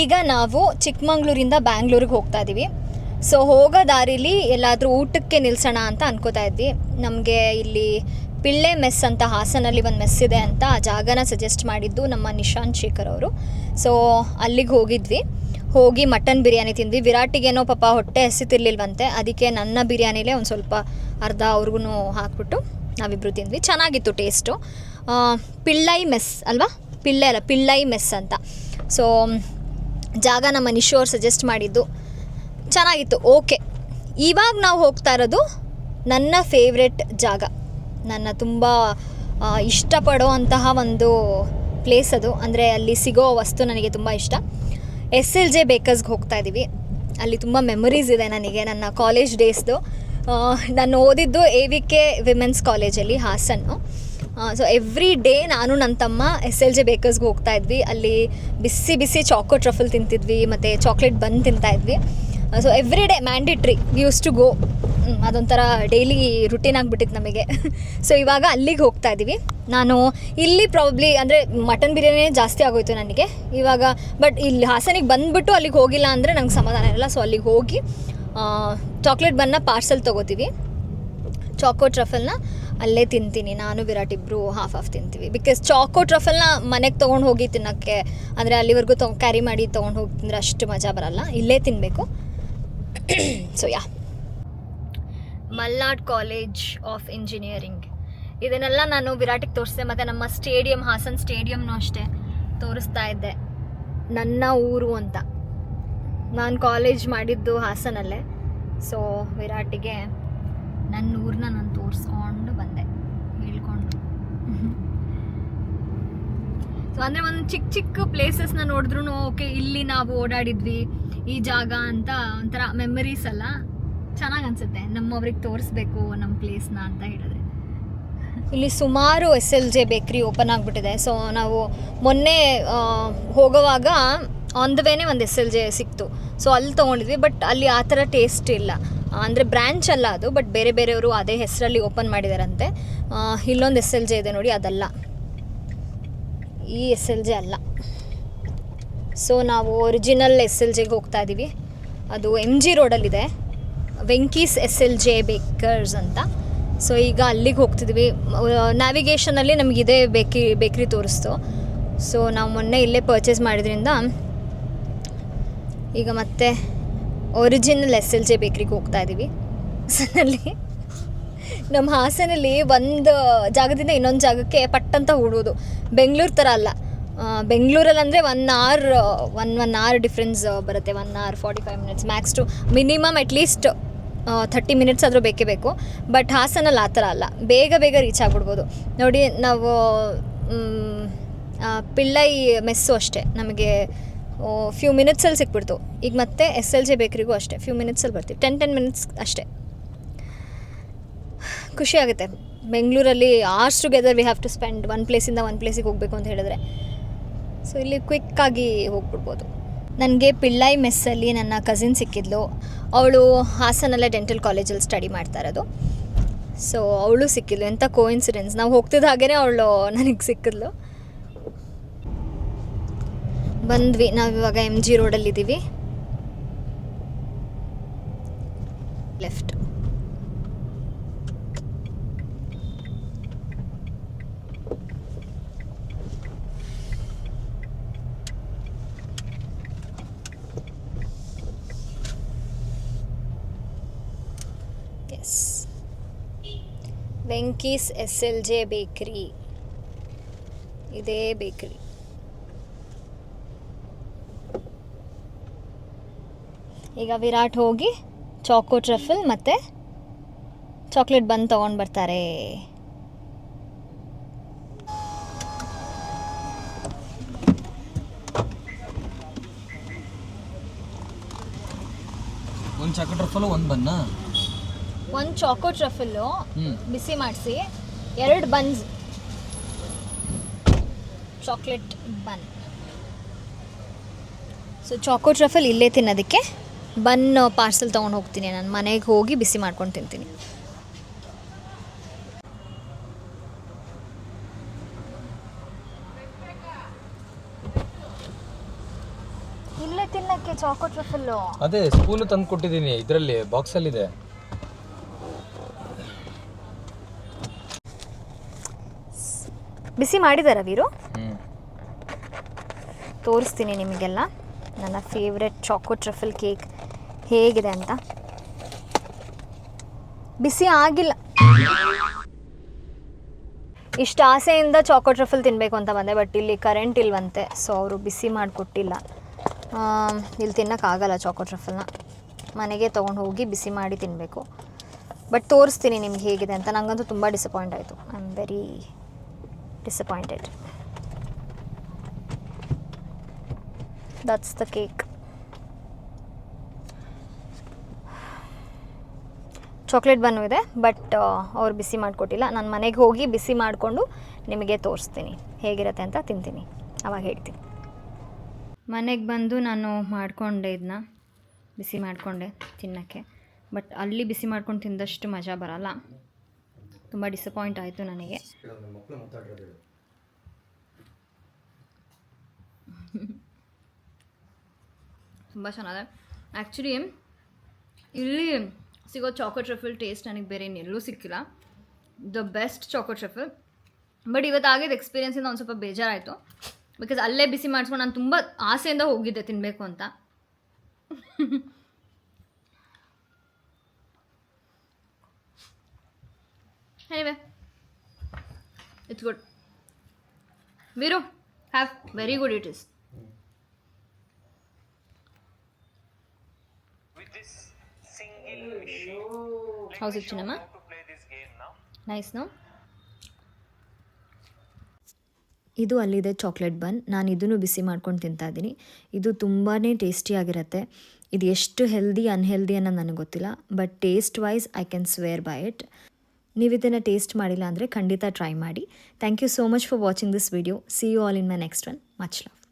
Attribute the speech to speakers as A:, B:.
A: ಈಗ ನಾವು ಚಿಕ್ಕಮಂಗ್ಳೂರಿಂದ ಬ್ಯಾಂಗ್ಳೂರಿಗೆ ಹೋಗ್ತಾ ಇದ್ದೀವಿ ಸೊ ಹೋಗೋ ದಾರಿಲಿ ಎಲ್ಲಾದರೂ ಊಟಕ್ಕೆ ನಿಲ್ಸೋಣ ಅಂತ ಅನ್ಕೋತಾ ಇದ್ವಿ. ನಮಗೆ ಇಲ್ಲಿ ಪಿಳ್ಳೆ ಮೆಸ್ ಅಂತ ಹಾಸನಲ್ಲಿ ಒಂದು ಮೆಸ್ ಇದೆ ಅಂತ ಆ ಜಾಗನ ಸಜೆಸ್ಟ್ ಮಾಡಿದ್ದು ನಮ್ಮ ನಿಶಾಂತ್ ಶೇಖರ್ ಅವರು. ಸೊ ಅಲ್ಲಿಗೆ ಹೋಗಿದ್ವಿ. ಹೋಗಿ ಮಟನ್ ಬಿರಿಯಾನಿ ತಿಂದ್ವಿ. ವಿರಾಟಿಗೇನೋ ಪಾಪ ಹೊಟ್ಟೆ ಹಸಿತಿರ್ಲಿಲ್ವಂತೆ. ಅದಕ್ಕೆ ನನ್ನ ಬಿರಿಯಾನಿಲೇ ಒಂದು ಸ್ವಲ್ಪ ಅರ್ಧ ಅವ್ರಿಗೂ ಹಾಕ್ಬಿಟ್ಟು ನಾವಿಬ್ರು ತಿಂದ್ವಿ. ಚೆನ್ನಾಗಿತ್ತು ಟೇಸ್ಟು. ಪಿಳ್ಳೈ ಮೆಸ್ ಅಲ್ವಾ? ಪಿಳ್ಳೆ ಅಲ್ಲ, ಪಿಳ್ಳೈ ಮೆಸ್ ಅಂತ. ಸೊ ಜಾಗ ನಮ್ಮ ನಿಶು ಅವ್ರು ಸಜೆಸ್ಟ್ ಮಾಡಿದ್ದು. ಚೆನ್ನಾಗಿತ್ತು ಓಕೆ ಇವಾಗ ನಾವು ಹೋಗ್ತಾ ಇರೋದು ನನ್ನ ಫೇವ್ರೆಟ್ ಜಾಗ. ನನ್ನ ತುಂಬ ಇಷ್ಟಪಡೋ ಅಂತಹ ಒಂದು ಪ್ಲೇಸ್ ಅದು. ಅಂದರೆ ಅಲ್ಲಿ ಸಿಗೋ ವಸ್ತು ನನಗೆ ತುಂಬ ಇಷ್ಟ. ಎಸ್ ಎಲ್ ಜೆ ಬೇಕರ್ಸ್ಗೆ ಹೋಗ್ತಾ ಇದ್ದೀವಿ ಅಲ್ಲಿ ತುಂಬ ಮೆಮೊರೀಸ್ ಇದೆ ನನಗೆ, ನನ್ನ ಕಾಲೇಜ್ ಡೇಸ್ದು ನಾನು ಓದಿದ್ದು ಎ ವಿ ಕೆ ವಿಮೆನ್ಸ್ ಕಾಲೇಜಲ್ಲಿ ಹಾಸನ್ನು. ಸೊ ಎವ್ರಿ ಡೇ ನಾನು ನನ್ನ ತಮ್ಮ ಎಸ್ ಎಲ್ ಜೆ ಬೇಕರ್ಸ್ಗೆ ಹೋಗ್ತಾ ಇದ್ವಿ. ಅಲ್ಲಿ ಬಿಸಿ ಬಿಸಿ ಚಾಕೋ ಟ್ರಫಲ್ ತಿಂತಿದ್ವಿ, ಮತ್ತು ಚಾಕ್ಲೇಟ್ ಬಂದು ತಿಂತಾ ಇದ್ವಿ. So every day mandatory use to go ಅದೊಂಥರ ಡೈಲಿ ರುಟೀನ್ ಆಗಿಬಿಟ್ಟಿತ್ತು ನಮಗೆ. ಸೊ ಇವಾಗ ಅಲ್ಲಿಗೆ ಹೋಗ್ತಾ ಇದ್ದೀವಿ ನಾನು ಇಲ್ಲಿ ಪ್ರಾಬ್ಲಿ ಅಂದರೆ ಮಟನ್ ಬಿರಿಯಾನಿ ಜಾಸ್ತಿ ಆಗೋಯ್ತು ನನಗೆ. ಇವಾಗ ಬಟ್ ಇಲ್ಲಿ ಹಾಸನಿಗೆ ಬಂದುಬಿಟ್ಟು ಅಲ್ಲಿಗೆ ಹೋಗಿಲ್ಲ ಅಂದರೆ ನಂಗೆ ಸಮಾಧಾನ ಇರಲ್ಲ. ಸೊ ಅಲ್ಲಿಗೆ ಹೋಗಿ ಚಾಕ್ಲೇಟ್ ಬನ್ನ ಪಾರ್ಸಲ್ ತೊಗೋತೀವಿ. ಚಾಕೋ ಟ್ರಫಲ್ನ ಅಲ್ಲೇ ತಿಂತೀನಿ, ನಾನು ವಿರಾಟ್ ಇಬ್ಬರು ಹಾಫ್ ಹಾಫ್ ತಿಂತೀವಿ. ಬಿಕಾಸ್ ಚಾಕೋ ಟ್ರಫಲ್ನ ಮನೆಗೆ ತೊಗೊಂಡು ಹೋಗಿ ತಿನ್ನೋಕ್ಕೆ, ಅಂದರೆ ಅಲ್ಲಿವರೆಗೂ ತೊಗೊಂಡು ಕ್ಯಾರಿ ಮಾಡಿ ತೊಗೊಂಡು ಹೋಗಿ ತಿಂದರೆ ಅಷ್ಟು ಮಜಾ ಬರಲ್ಲ. ಇಲ್ಲೇ ತಿನ್ನಬೇಕು so ya Malnad college of engineering. ಇದನ್ನೆಲ್ಲ ನಾನು ವಿರಾಟಿಗೆ ತೋರಿಸಿದೆ, ಮತ್ತು ನಮ್ಮ ಸ್ಟೇಡಿಯಂ, ಹಾಸನ್ ಸ್ಟೇಡಿಯಂನೂ ಅಷ್ಟೇ ತೋರಿಸ್ತಾ ಇದ್ದೆ. ನನ್ನ ಊರು ಅಂತ. ನಾನು ಕಾಲೇಜ್ ಮಾಡಿದ್ದು ಹಾಸನಲ್ಲೇ. ಸೊ ವಿರಾಟಿಗೆ ನನ್ನ ಊರನ್ನ ನಾನು ತೋರಿಸ್ಕೊಂಡು ಬಂದೆ, ಹೇಳ್ಕೊಂಡು. ಸೊ ಅಂದರೆ ಒಂದು ಚಿಕ್ಕ ಚಿಕ್ಕ ಪ್ಲೇಸಸ್ನ ನೋಡಿದ್ರು ಓಕೆ ಇಲ್ಲಿ ನಾವು ಓಡಾಡಿದ್ವಿ, ಈ ಜಾಗ ಅಂತ ಒಂಥರ ಮೆಮರೀಸ್ ಅಲ್ಲ? ಚೆನ್ನಾಗಿ ಅನ್ಸುತ್ತೆ, ನಮ್ಮವ್ರಿಗೆ ತೋರಿಸ್ಬೇಕು ನಮ್ಮ ಪ್ಲೇಸ್ನ ಅಂತ ಹೇಳಿದ್ರೆ. ಇಲ್ಲಿ ಸುಮಾರು S L J bakery open ಆಗಿಬಿಟ್ಟಿದೆ. ಸೊ ನಾವು ಮೊನ್ನೆ ಹೋಗುವಾಗ ಆನ್ ದ ವೇನೇ ಒಂದು ಎಸ್ ಎಲ್ ಜೆ ಸಿಕ್ತು. ಸೊ ಅಲ್ಲಿ ತೊಗೊಂಡಿದ್ವಿ ಬಟ್ ಅಲ್ಲಿ ಆ ಥರ ಟೇಸ್ಟ್ ಇಲ್ಲ. ಅಂದರೆ ಬ್ರ್ಯಾಂಚ್ ಅಲ್ಲ ಅದು ಬಟ್ ಬೇರೆ ಬೇರೆಯವರು ಅದೇ ಹೆಸರಲ್ಲಿ ಓಪನ್ ಮಾಡಿದಾರಂತೆ. ಇಲ್ಲೊಂದು ಎಸ್ ಎಲ್ ಜೆ ಇದೆ ನೋಡಿ, ಅದಲ್ಲ. ಈ ಎಸ್ ಎಲ್ ಜೆ ಅಲ್ಲ. ಸೊ ನಾವು ಒರಿಜಿನಲ್ ಎಸ್ ಎಲ್ ಜೆಗೆ ಹೋಗ್ತಾ ಇದ್ದೀವಿ ಅದು M G ರೋಡಲ್ಲಿದೆ Venky's S L J bakers ಅಂತ. ಸೊ ಈಗ ಅಲ್ಲಿಗೆ ಹೋಗ್ತಿದ್ವಿ. ನ್ಯಾವಿಗೇಷನಲ್ಲಿ ನಮಗೆ ಇದೇ ಬೇಕರಿ ಬೇಕ್ರಿ ತೋರಿಸ್ತು. ಸೊ ನಾವು ಮೊನ್ನೆ ಇಲ್ಲೇ ಪರ್ಚೇಸ್ ಮಾಡಿದ್ರಿಂದ ಈಗ ಮತ್ತೆ ಒರಿಜಿನಲ್ ಎಸ್ ಎಲ್ ಜೆ ಬೇಕ್ರಿಗೆ ಹೋಗ್ತಾ ಇದ್ದೀವಿ ಹಾಸನಲ್ಲಿ. ನಮ್ಮ ಹಾಸನಲ್ಲಿ ಒಂದು ಜಾಗದಿಂದ ಇನ್ನೊಂದು ಜಾಗಕ್ಕೆ ಪಟ್ಟಂತ ಓಡೋದು. ಬೆಂಗಳೂರು ಥರ ಅಲ್ಲ. ಬೆಂಗಳೂರಲ್ಲಿ ಅಂದರೆ one hour one one hour difference ಬರುತ್ತೆ. One hour forty five minutes max to minimum at least thirty minutes ಆದರೂ ಬೇಕೇ ಬೇಕು. ಬಟ್ ಹಾಸನಲ್ಲಿ ಆ ಥರ ಅಲ್ಲ. ಬೇಗ ಬೇಗ ರೀಚ್ ಆಗ್ಬಿಡ್ಬೋದು. ನೋಡಿ, ನಾವು ಪಿಳ್ಳೈ ಮೆಸ್ಸು ಅಷ್ಟೇ ನಮಗೆ ಫ್ಯೂ ಮಿನಿಟ್ಸಲ್ಲಿ ಸಿಕ್ಬಿಡ್ತು. ಈಗ ಮತ್ತೆ ಎಸ್ ಎಲ್ ಜಿ ಬೇಕ್ರಿಗೂ ಅಷ್ಟೇ. ಫ್ಯೂ ಮಿನಿಟ್ಸಲ್ಲಿ ಬರ್ತೀವಿ. ಟೆನ್ ಟೆನ್ ಮಿನಿಟ್ಸ್ ಅಷ್ಟೇ. ಖುಷಿ ಆಗುತ್ತೆ. ಬೆಂಗಳೂರಲ್ಲಿ hours together we have to spend one ಪ್ಲೇಸಿಂದ one ಪ್ಲೇಸಿಗೆ ಹೋಗಬೇಕು ಅಂತ ಹೇಳಿದ್ರೆ. ಸೊ ಇಲ್ಲಿ ಕ್ವಿಕ್ಕಾಗಿ ಹೋಗ್ಬಿಡ್ಬೋದು. ನನಗೆ ಪಿಳ್ಳಾಯಿ ಮೆಸ್ಸಲ್ಲಿ ನನ್ನ ಕಸಿನ್ ಸಿಕ್ಕಿದ್ಲು. ಅವಳು ಹಾಸನಲ್ಲೇ ಡೆಂಟಲ್ ಕಾಲೇಜಲ್ಲಿ ಸ್ಟಡಿ ಮಾಡ್ತಾ ಇರೋದು. ಸೊ ಅವಳು ಸಿಕ್ಕಿದ್ಲು. ಎಂಥ ಕೋಇನ್ಸಿಡೆನ್ಸ್ ನಾವು ಹೋಗ್ತಿದ್ದ ಹಾಗೇ ಅವಳು ನನಗೆ ಸಿಕ್ಕಿದ್ಲು. ಬಂದ್ವಿ ನಾವು ಇವಾಗ ಎಂ ಜಿ ರೋಡಲ್ಲಿದ್ದೀವಿ left S Venky's S L J bakery ಇದೇ ಬೇಕ್ರಿ ಈಗ ವಿರಾಟ್ ಹೋಗಿ ಚಾಕೋ ಟ್ರಫಲ್ ಮತ್ತು ಚಾಕ್ಲೇಟ್ ಬಂದು ತೊಗೊಂಡು ಬರ್ತಾರೆ.
B: ಒಂದು ಚಾಕೋ ಒಂದು ಬನ್ನ
A: ಒಂದು ಚಾಕೋ ಟ್ರಫಲ್ಲು ಬಿಸಿ ಮಾಡಿಸಿ ಎರಡು buns chocolate bun so choco truffle ಇಲ್ಲೇ ತಿನ್ನೋದಕ್ಕೆ ಬನ್ ಪಾರ್ಸೆಲ್ ತೊಗೊಂಡು ಹೋಗ್ತೀನಿ ನಾನು ಮನೆಗೆ ಹೋಗಿ ಬಿಸಿ ಮಾಡ್ಕೊಂಡು ತಿಂತೀನಿ. ಇಲ್ಲೇ ತಿನ್ನಕ್ಕೆ ಚಾಕೋ ಟ್ರಫಲ್ಲು
B: ಅದೇ ಸ್ಕೂಲ್ ತಂದು ಕೊಟ್ಟಿದ್ದೀನಿ ಇದರಲ್ಲಿ ಬಾಕ್ಸಲ್ಲಿದೆ
A: ಬಿಸಿ ಮಾಡಿದಾರ ವೀರು?
B: ಹ್ಞೂ
A: ತೋರಿಸ್ತೀನಿ ನಿಮಗೆಲ್ಲ. ನನ್ನ ಫೇವ್ರೆಟ್ ಚಾಕೋ ಟ್ರಫಲ್ ಕೇಕ್ ಹೇಗಿದೆ ಅಂತ? ಬಿಸಿ ಆಗಿಲ್ಲ. ಇಷ್ಟು ಆಸೆಯಿಂದ ಚಾಕೋ ಟ್ರಫಲ್ ತಿನ್ನಬೇಕು ಅಂತ ಬಂದೆ ಬಟ್ ಇಲ್ಲಿ ಕರೆಂಟ್ ಇಲ್ವಂತೆ ಸೊ ಅವರು ಬಿಸಿ ಮಾಡಿಕೊಟ್ಟಿಲ್ಲ. ಇಲ್ಲಿ ತಿನ್ನೋಕ್ಕಾಗಲ್ಲ ಚಾಕೋ ಟ್ರಫಲ್ನ ಮನೆಗೆ ತೊಗೊಂಡು ಹೋಗಿ ಬಿಸಿ ಮಾಡಿ ತಿನ್ನಬೇಕು ಬಟ್ ತೋರಿಸ್ತೀನಿ ನಿಮ್ಗೆ ಹೇಗಿದೆ ಅಂತ. ನನಗಂತೂ ತುಂಬ ಡಿಸಪಾಯಿಂಟ್ ಆಯಿತು. I am very disappointed that's the cake chocolate bun ಇದೆ ಬಟ್ ಅವ್ರು ಬಿಸಿ ಮಾಡಿಕೊಟ್ಟಿಲ್ಲ. ನಾನು ಮನೆಗೆ ಹೋಗಿ ಬಿಸಿ ಮಾಡಿಕೊಂಡು ನಿಮಗೆ ತೋರಿಸ್ತೀನಿ. ಹೇಗಿರುತ್ತೆ ಅಂತ ತಿಂತೀನಿ. ಅವಾಗ ಹೇಳ್ತೀನಿ. ಮನೆಗೆ ಬಂದು ನಾನು ಮಾಡಿಕೊಂಡೆ ಇದನ್ನ ಬಿಸಿ ಮಾಡಿಕೊಂಡೆ ತಿನ್ನೋಕ್ಕೆ. ಬಟ್ ಅಲ್ಲಿ ಬಿಸಿ ಮಾಡ್ಕೊಂಡು ತಿಂದಷ್ಟು ಮಜಾ ಬರಲ್ಲ. ತುಂಬ ಡಿಸಪಾಯಿಂಟ್ ಆಯಿತು ನನಗೆ. ತುಂಬ ಚೆನ್ನಾಗಿದೆ. ಆ್ಯಕ್ಚುಲಿ ಇಲ್ಲಿ ಸಿಗೋ ಚಾಕೋ ಟ್ರಫಲ್ ಟೇಸ್ಟ್ ನನಗೆ ಬೇರೆ ಎಲ್ಲೂ ಸಿಕ್ಕಿಲ್ಲ. The best choco truffle but ಇವತ್ತು ಆಗಿದ್ದು ಎಕ್ಸ್ಪೀರಿಯನ್ಸಿಂದ ಒಂದು ಸ್ವಲ್ಪ ಬೇಜಾರಾಯಿತು. ಬಿಕಾಸ್ ಅಲ್ಲೇ ಬಿಸಿ ಮಾಡಿಸ್ಕೊಂಡು ನಾನು ತುಂಬ ಆಸೆಯಿಂದ ಹೋಗಿದ್ದೆ ತಿನ್ನಬೇಕು ಅಂತ. Anyway it's good we're have very good it is
C: this game now.
A: Nice no ಇದು ಅಲ್ಲಿದೆ ಚಾಕ್ಲೇಟ್ ಬನ್. ನಾನು ಇದನ್ನು ಬಿಸಿ ಮಾಡ್ಕೊಂಡು ತಿಂತಾ ಇದ್ದೀನಿ. ಇದು ತುಂಬಾ ಟೇಸ್ಟಿಯಾಗಿರುತ್ತೆ ಇದು ಎಷ್ಟು ಹೆಲ್ದಿ ಅನ್ಹೆಲ್ದಿ ಅನ್ನೋ ನನಗೆ ಗೊತ್ತಿಲ್ಲ but taste wise I can swear by it. ನೀವು ಇದನ್ನು ಟೇಸ್ಟ್ ಮಾಡಿಲ್ಲ ಅಂದರೆ ಖಂಡಿತ ಟ್ರೈ ಮಾಡಿ. Thank you so much for watching this video. See you all in my next one much love